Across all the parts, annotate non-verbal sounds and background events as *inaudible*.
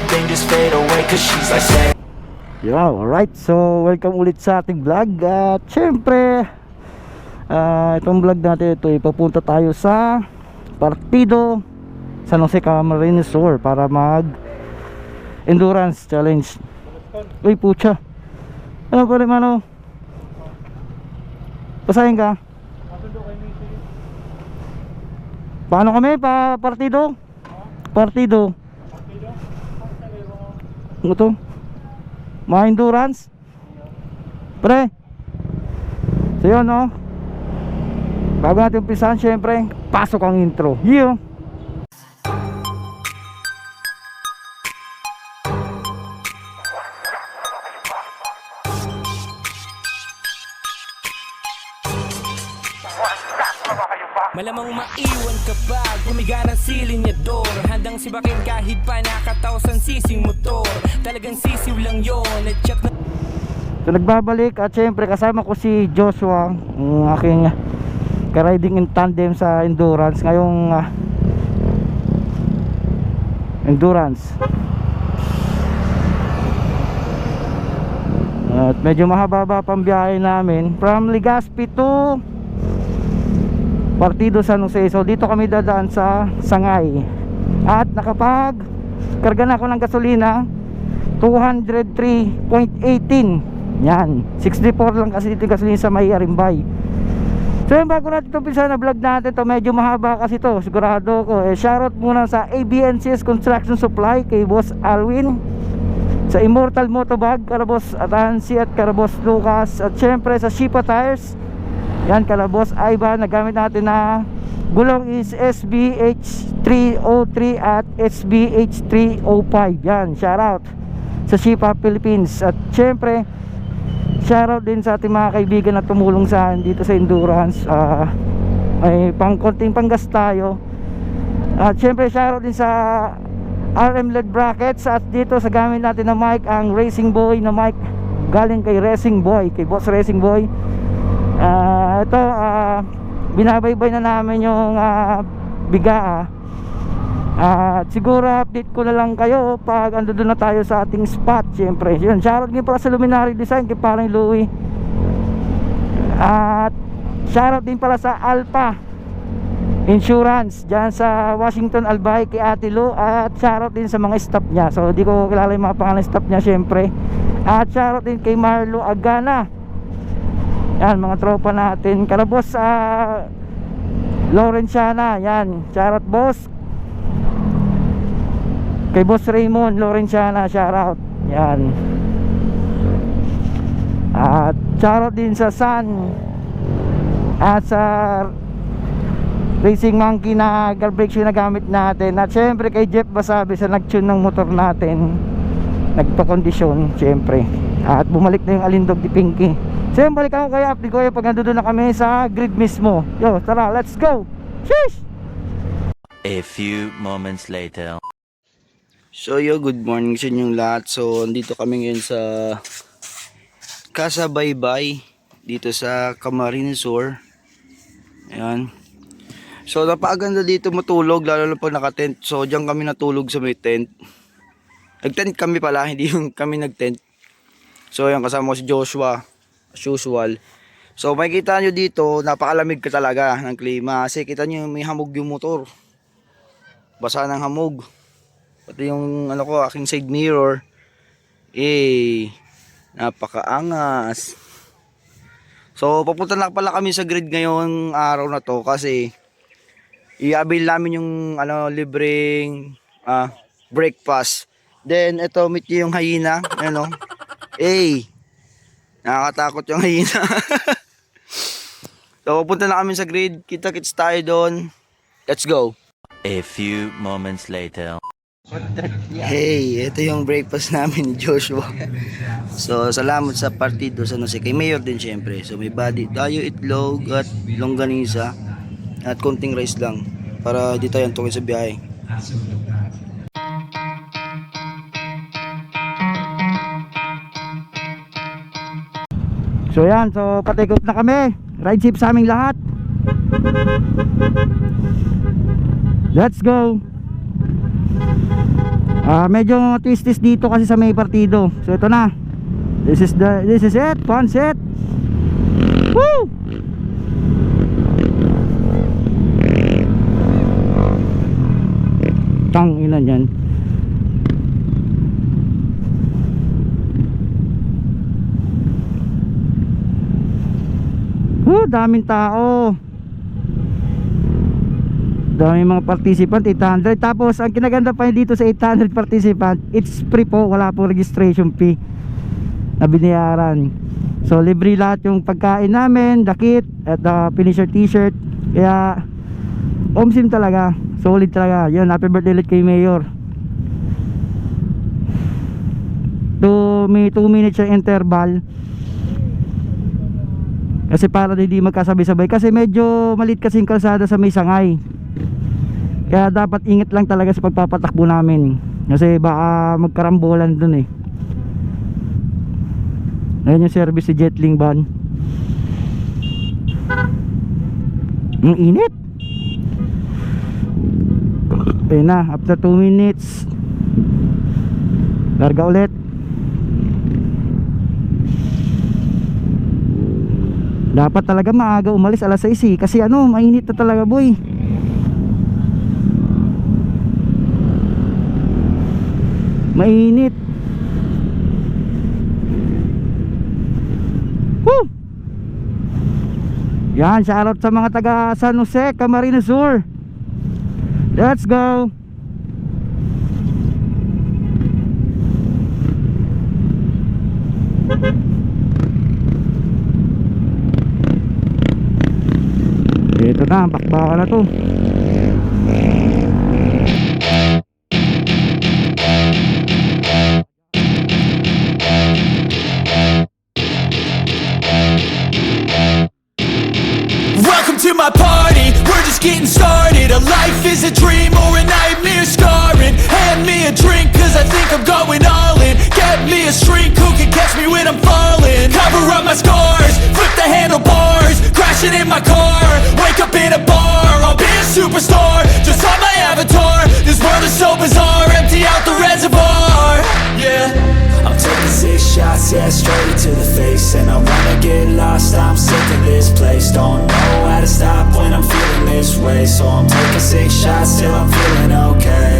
Everything just fade away Cause she's like say Yo, alright. So, welcome ulit sa ating vlog. At syempre, ah, itong vlog natin ito, ipapunta tayo sa Partido San Jose Camarines Sur para mag endurance challenge. Uy, pucha. Ano pa rin, mano? Pasahin ka? Paano kami? Pa partido? Partido. Ano to? Mga endurance? Pre? So yun no? Bago natin umpisahan syempre Pasok ang intro Yo! Malamang maiwan ka pa Gumiga ng silinyador Handang sibakin kahit pa nakataos ang sising motor. Talagang sisiw lang yon At check na So nagbabalik at syempre kasama ko si Joshua Ang aking ka-riding in tandem sa endurance. Ngayong ah, endurance. At medyo mahaba-haba pang biyahe namin. From Legazpi to Partido San Jose. So dito kami dadaan sa Sangay. At nakapag Karga na ako ng gasolina 203.18 Yan. 64 lang kasi dito gasolina sa may Arimbay. So yun bago natin ito pisa na vlog natin to Medyo mahaba kasi to. Sigurado ko. Eh, Shoutout muna sa ABNCS Construction Supply Kay Boss Alwin. Sa Immortal Motobag Karabos Atansi at Karabos Lucas. At syempre sa Shipa Tires yan, kalabos Ivan, nagamit natin na gulong is SBH303 at SBH305. Yan, shout out sa Shipa Philippines. At syempre, shout out din sa ating mga kaibigan na tumulong sa akin dito sa Endurance. Ah, may pang konting panggas tayo. At syempre, shout out din sa RM LED brackets at dito sa gamit natin na mic ang Racing Boy na mic galing kay Racing Boy, kay Boss Racing Boy. Ah, ito ah, binabaybay na namin yung ah, biga ah. Ah, siguro update ko na lang kayo pag ando na tayo sa ating spot syempre. Yun, shoutout din pala sa Luminary Design kay parang Louie. At shoutout din pala sa Alpha Insurance dyan sa Washington Albay kay Ate Lu at shoutout din sa mga staff niya. So di ko kilala yung mga pangalan staff niya syempre. At shoutout din kay Marlo Agana. Yan mga tropa natin. Karabos sa Laurenciana. Yan. Shoutout boss. Kay Boss Raymond Laurenciana. Shoutout. Yan. At shoutout din sa Sun. At sa Racing Monkey na garbage yung nagamit natin. At syempre kay Jeff Basabi sa nag-tune ng motor natin. Nagpa-kondisyon syempre. At bumalik na yung alindog ni Pinky. So yun, balik ako kay Apti ko pag nandun na kami sa grid mismo. Yo, tara, let's go! Sheesh! A few moments later. So yo, good morning sa inyong lahat. So, andito kami ngayon sa Casa Baybay dito sa Camarines Sur. Ayan. So, napakaganda dito matulog lalo na pag naka-tent. So, diyan kami natulog sa may tent. Nag-tent kami pala, *laughs* hindi yung kami nag-tent. So, ayan kasama ko si Joshua as usual. So, makikita nyo dito, napakalamig ka talaga ng klima. Kasi kita nyo may hamog yung motor. Basa ng hamog pati yung ano ko aking side mirror eh napakaangas so papunta na pala kami sa grid ngayong araw na to kasi i-avail namin yung ano libreng ah, breakfast then ito meet yung hyena ano eh nakakatakot yung hyena *laughs* so So, punta na kami sa grid. Kita-kits tayo doon. Let's go. A few moments later. Hey, ito yung breakfast *laughs* namin ni Joshua. So, salamat sa partido sa nasi kay Mayor din syempre. So, may body tayo, itlog at longganisa at konting rice lang para di tayo antukin sa biyahe. So yan, so patikot na kami. Ride safe sa aming lahat. Let's go. Ah, medyo twist-twist dito kasi sa may partido. So ito na. This is the this is it. Fun set. Woo! Tang ina niyan. Oh, daming tao. Daming mga participant, 800. Tapos, ang kinaganda pa dito sa 800 participant, it's free po, wala po registration fee na binayaran. So, libre lahat yung pagkain namin, dakit, at uh, finisher t-shirt. Kaya, omsim talaga. Solid talaga. Yun, happy birthday ulit kay Mayor. To, may 2 minutes yung interval. Kasi para hindi magkasabay-sabay kasi medyo malit kasing kalsada sa may sangay. Kaya dapat ingat lang talaga sa pagpapatakbo namin. Kasi baka magkarambolan dun eh. Ayan yung service si Jetling van. Ang init. Ayun na, after 2 minutes. Larga ulit. Dapat talaga maaga umalis alas 6 eh. Kasi ano, mainit na talaga boy. Mainit. Woo! Yan, shoutout sa mga taga San Jose, Camarines Sur. Let's go. Na, bakbaka na. Welcome to my party, we're just getting started. A life is a dream or a nightmare scarring Hand me a drink cause I think I'm going all in. Get me a shrink who can catch me when I'm falling. Cover up my scars, flip the handlebars Crashing in my car, wake up in a bar I'll be a superstar, just on my avatar This world is so bizarre, empty out the reservoir. Yeah. I'm taking six shots, yeah, straight to the face. And I wanna get lost, I'm sick of this place. Don't know how to stop when I'm feeling this way. So I'm taking six shots till I'm feeling okay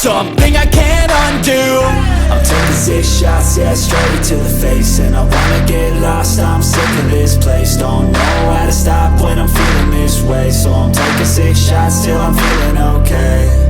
Something I can't undo. I'm taking six shots, yeah, straight to the face And I wanna get lost, I'm sick of this place. Don't know how to stop when I'm feeling this way. So I'm taking six shots till I'm feeling okay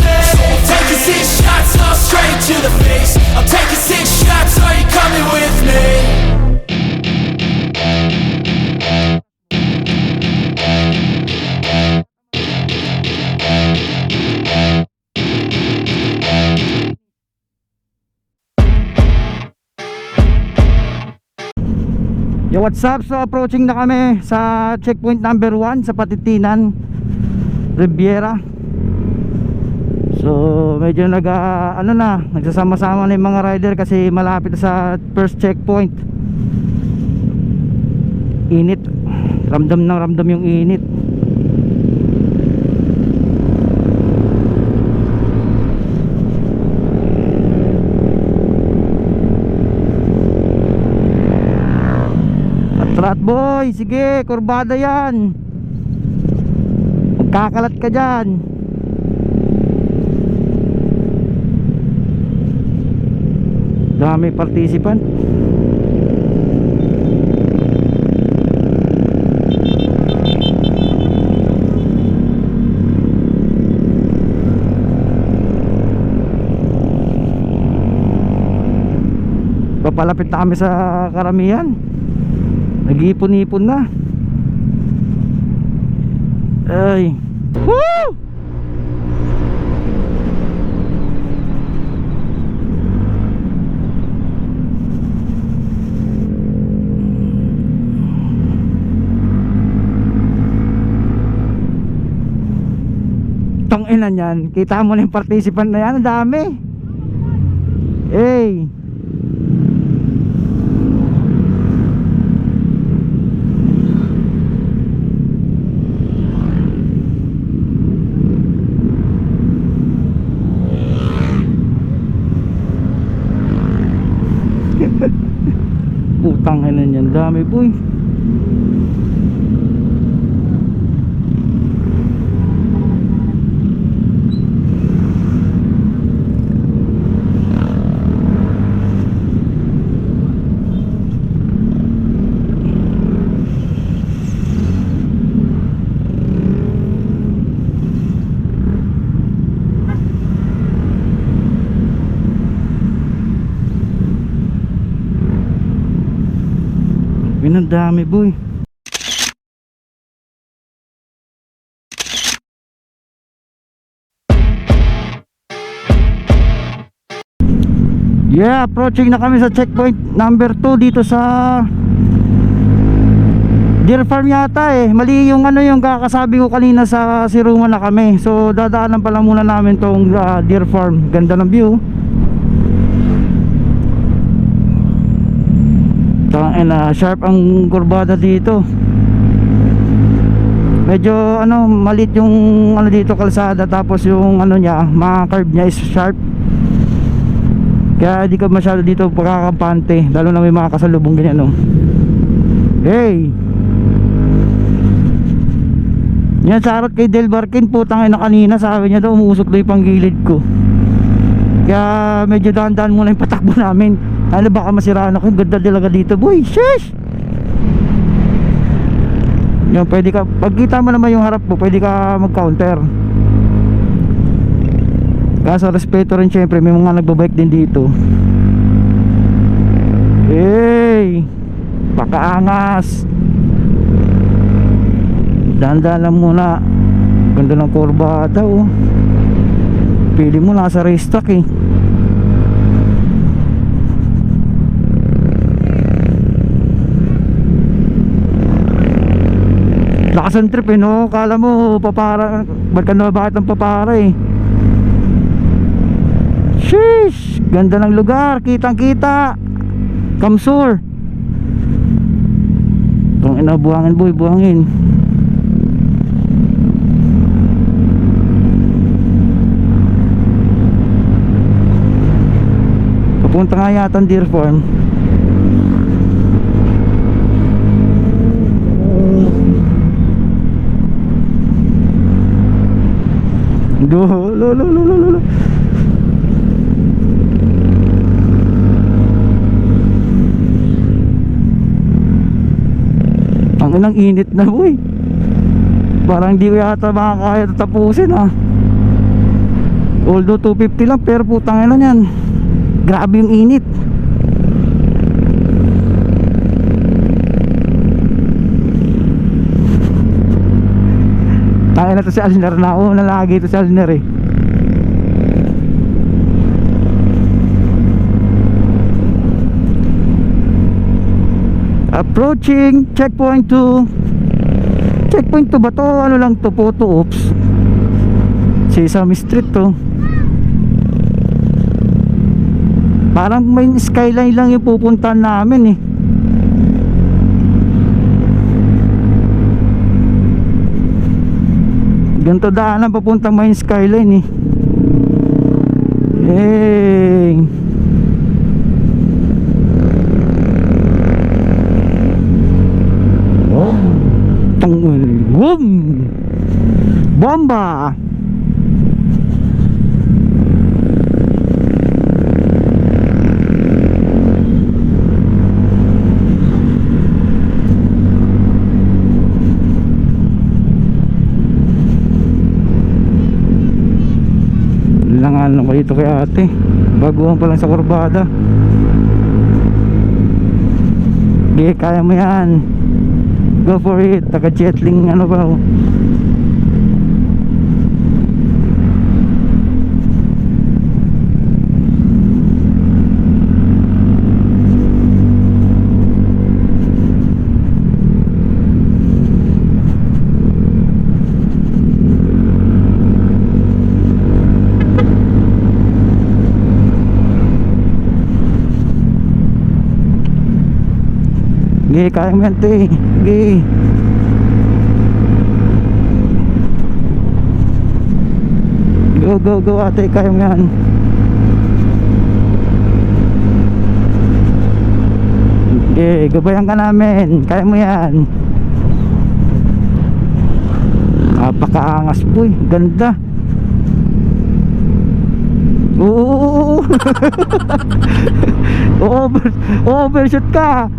taking six shots all straight to the face I'm taking six shots, are you coming with me? Yo, what's up? So approaching na kami sa checkpoint number 1 sa Patitinan Riviera. So medyo nag ah, ano na, nagsasama-sama na yung mga rider kasi malapit sa first checkpoint. Init. Ramdam ng ramdam yung init. Atrat boy, sige, kurbada yan. Magkakalat ka dyan. Dami participant. Papalapit na kami sa karamihan. Nag-ipon-ipon na. Ay. Woo! Tang ina niyan. Kita mo na yung participant na yan. Ang dami. Hey. *laughs* Putang ina niyan. Dami boy. Pinandami boy. Yeah, approaching na kami sa checkpoint number 2 dito sa Deer Farm yata eh. Mali yung ano yung kakasabi ko kanina sa Siruma na kami. So dadaanan pala muna namin tong ah, Deer Farm. Ganda ng view. Tangin na sharp ang kurbada dito. Medyo ano malit yung ano dito kalsada tapos yung ano niya, mga curve niya is sharp. Kaya di ka masyado dito pagkakampante lalo na may mga kasalubong ganyan no. Hey. Yan sarot kay Del Barkin putang ina kanina sabi niya daw umusok daw yung panggilid ko. Kaya medyo dahan-dahan muna yung patakbo namin. Ano baka masiraan ako, ganda talaga dito boy. Sheesh! Yan, pwede ka, pagkita mo naman yung harap mo, pwede ka mag-counter. Kaso respeto rin syempre, may mga nagbabike din dito. Hey! Pakaangas! Dahan-dahan lang muna. Ganda ng kurbada oh. Pili mo nasa racetrack eh. Lakas ang trip eh no? Kala mo papara Ba't ka na bakit ang papara eh? Sheesh! Ganda ng lugar Kitang kita Kamsur. Itong ina buhangin boy Buhangin. Papunta nga yata ang deer farm Go, lo, lo, lo, lo, lo. Ang inang init na boy. Parang di ko yata makakaya tapusin ha. Although 250 lang pero putang ina niyan. Grabe yung init. Na to si Alner na una lagi to si Alner eh. Approaching checkpoint 2 Checkpoint 2 ba to? Ano lang to? Photo oops Sesame Street to Parang may skyline lang yung pupuntahan namin eh Ganito daanan papuntang main skyline eh. Hey Langan lang ko dito kay ate. Baguhan pa lang sa kurbada. Sige, kaya mo yan. Go for it. Taka jetling ano ba Sige, kaya mo yan te. Sige. Go, go, go ate, kaya mo yan. Sige, gabayan ka namin. Kaya mo yan. Napakaangas po eh, ganda. Oo *laughs* Over, overshoot ka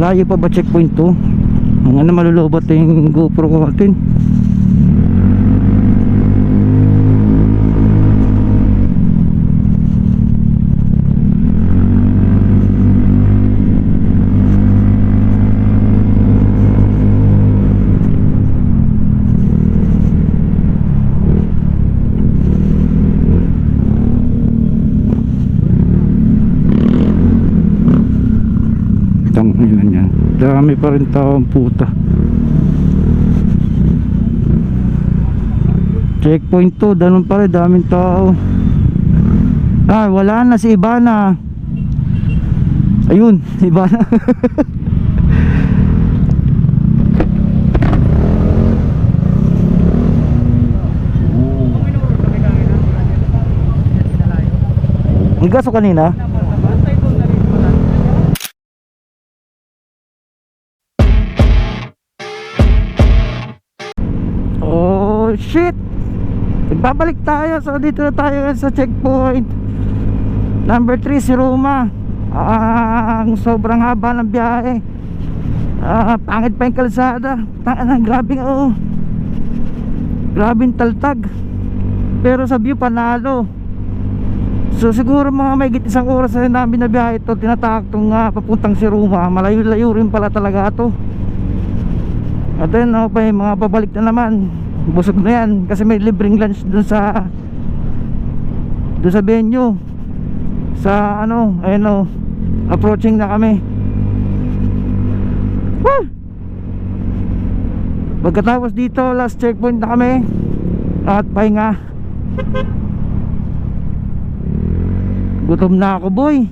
Layo pa ba checkpoint to? Ang ano malulobot yung GoPro ko natin Dami pa rin tao ang puta. Checkpoint to, ganun pa rin, daming tao. Ah, wala na si Ibana. Ayun, *laughs* si Ibana. Ang gaso kanina? Nagbabalik tayo. So dito na tayo sa checkpoint. Number 3 si Roma. Ah, Ang sobrang haba ng biyahe. Ah, Pangit pa yung kalsada. Tangan grabing oh. Grabing taltag. Pero sa view panalo. So siguro mga may isang oras na namin na biyahe ito Tinatak itong ah, papuntang si Roma. Malayo-layo rin pala talaga ito. At then pa yung mga pabalik na naman Busog na yan. Kasi may libreng lunch dun sa Dun sa venue. Sa ano Ayun o Approaching na kami. Woo! Pagkatapos dito Last checkpoint na kami. At pahinga. Gutom na ako boy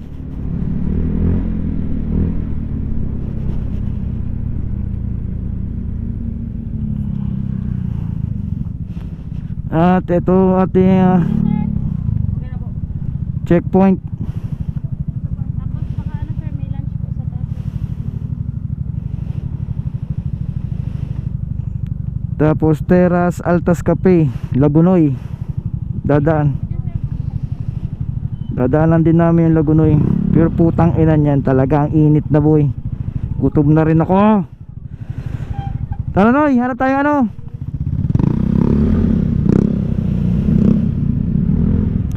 At ito ating uh, checkpoint. Tapos Teras Altas Cafe Lagunoy. Dadaan. Dadaanan din namin yung Lagunoy. Pero putang ina niyan talaga ang init na boy. Gutom na rin ako. Tara noy hanap tayo ano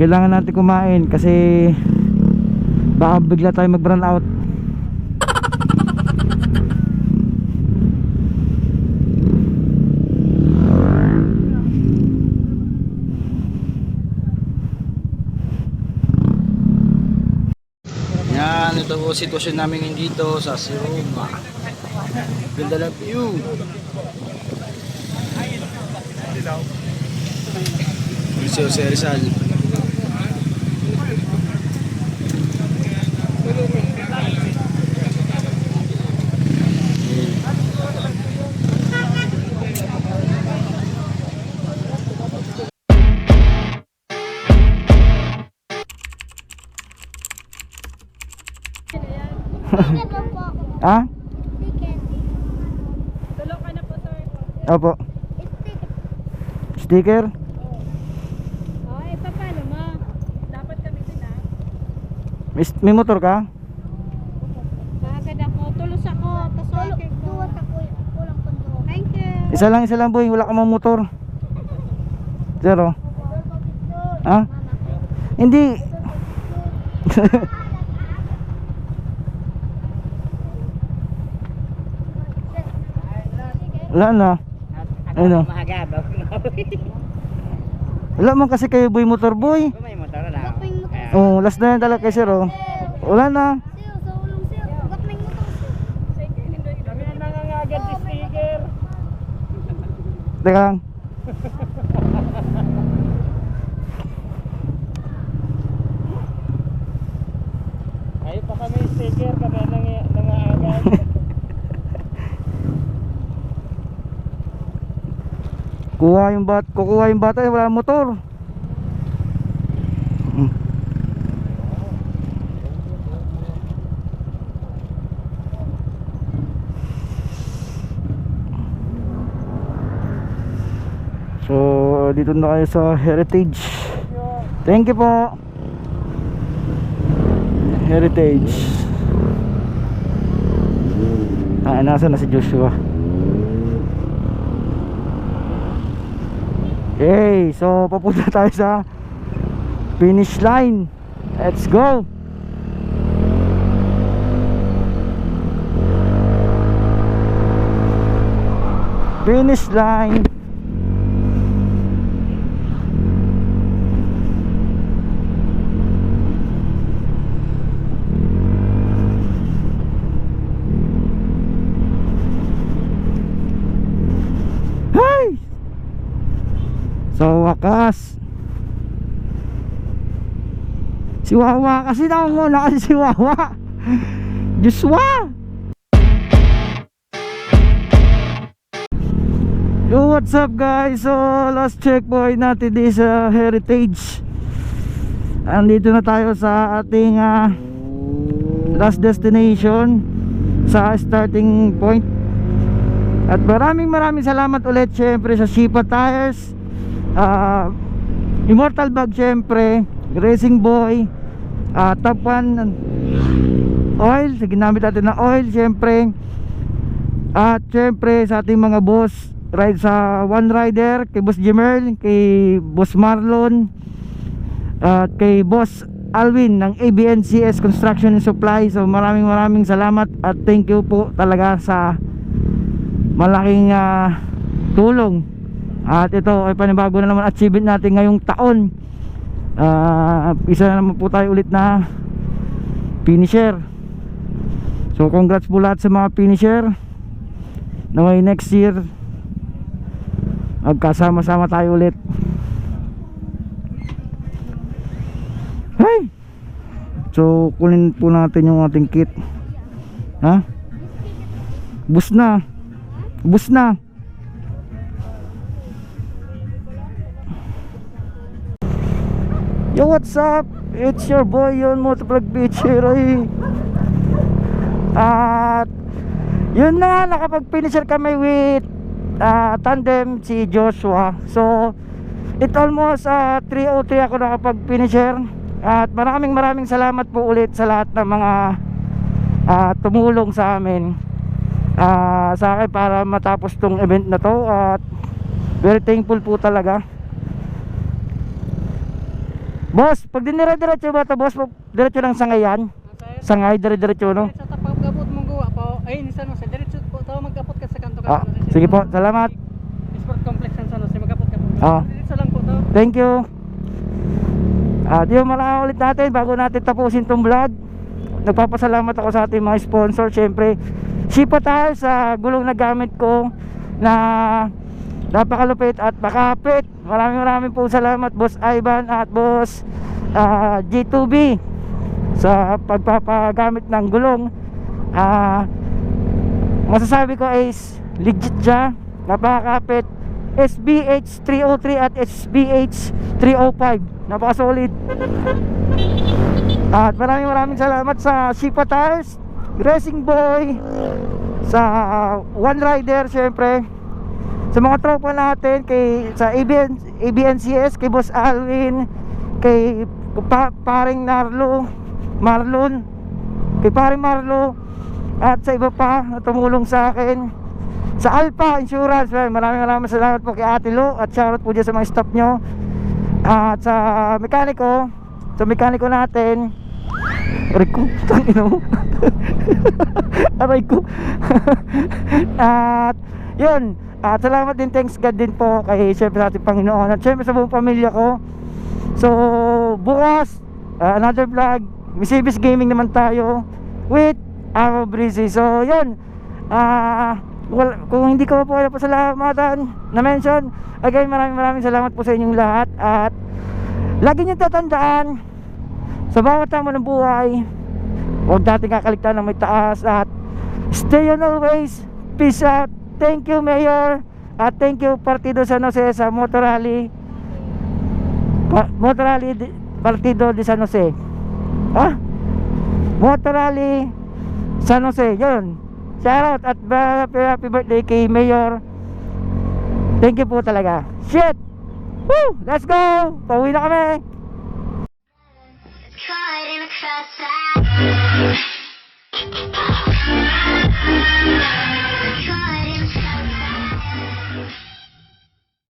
kailangan natin kumain kasi baka bigla tayo mag run out Yan, ito po sitwasyon namin dito sa Siroma. Ganda lang view. Liceo si sticker Oh, eh paano mo? Dapat kami din ah. may, may motor ka? Kagad ako. Tulos ako. Tapos ko. Tuwas ako. Kulang pundo. Thank you. Isa lang, isa lang boy, wala ka mang motor. Zero. Ha? Hindi. *laughs* wala na. Ano? *laughs* Wala man kasi kayo boy motor boy. Oh, last na yan talaga kay sir oh. Wala na. Teka lang. Ay pa kami sticker kami nang nangaagad. Kuha yung bat, kukuha yung bata, wala motor. Hmm. So, dito na kayo sa Heritage. Thank you po. Heritage. Ah, nasa na si Joshua? Okay, so papunta *laughs* tayo sa finish line. Let's go. Finish line. Hey! Wakas Si Wawa kasi naman muna kasi si Wawa. Joshua Yo what's up guys? So last checkpoint natin di sa Heritage. Andito na tayo sa ating ah, Last destination Sa starting point. At maraming maraming salamat ulit syempre sa Shipa Tires ah, Immortal Bag syempre. Racing Boy. Ah, Top 1 Oil. Ginamit natin na oil syempre. At syempre sa ating mga boss Ride sa One Rider Kay Boss Jemerl Kay Boss Marlon At kay Boss Alvin ng ABNCS Construction and Supply. So maraming maraming salamat At thank you po talaga sa malaking ah, tulong at ito ay panibago na naman achievement natin ngayong taon. Ah, isa na naman po tayo ulit na finisher. So congrats po lahat sa mga finisher na may next year. Magkasama-sama tayo ulit. Hey! So kunin po natin yung ating kit. Ha? Bus na. Bus na. Yo, what's up? It's your boy yun, Motovlog Pitcher ay. At yun na, nakapag-finisher kami with ah, tandem si Joshua. So, it almost ah, 3.03 ako nakapag-finisher. At maraming maraming salamat po ulit sa lahat ng mga ah, tumulong sa amin. ah, sa akin para matapos tong event na to at very thankful po talaga. Boss, pag dinira-diretso ba ito, boss, diretso lang sangayan? Sangay, dire-diretso, no? Sa tapang gabot mong gawa pa. Ay, ni San Jose. Diretso po. Tawa magkapot ka sa kanto ka. Ah, sige po, salamat. Sport complex ng San Jose. Magkapot ka po. Ah. Diretso lang po to. Thank you. At yung mga ulit natin bago natin tapusin tong vlog. Nagpapasalamat ako sa ating mga sponsor. Siyempre, Shipa Tires sa gulong na gamit ko na napakalupit at makapit. Maraming maraming po salamat Boss Ivan at Boss ah, G2B sa pagpapagamit ng gulong. Ah, masasabi ko is legit siya, napakakapit. SBH 303 at SBH 305 napaka-solid at maraming maraming salamat sa Shipa Tires Racing Boy sa One Rider syempre sa mga tropa natin kay sa ABN, ABNCS kay Boss Alvin kay pa, paring Narlo Marlon kay paring Marlo at sa iba pa na tumulong sa akin. Sa Alpha Insurance well, maraming maraming salamat po kay Ate Lo at shoutout po dyan sa mga staff nyo. At sa mekaniko sa mekaniko natin aray ko tangin mo. *laughs* Aray ko. *laughs* At yun at salamat din thanks God din po kay syempre sa ating Panginoon. At syempre sa buong pamilya ko. So bukas uh, another vlog. Misibis Gaming naman tayo with Amo Breezy. So yun. Ah wala, kung hindi ko po wala pasalamatan na mention again maraming maraming salamat po sa inyong lahat. At lagi nyo tatandaan sa bawat tamo ng buhay huwag natin kakaligtan ng may taas. At stay on always. Peace out thank you mayor at thank you Partido San Jose sa motor rally pa, motor rally di- Partido de San Jose ah motor rally San Jose yun Shoutout at happy, birthday kay Mayor. Thank you po talaga. Shit! Woo! Let's go! Pauwi na kami! Caught in crossfire.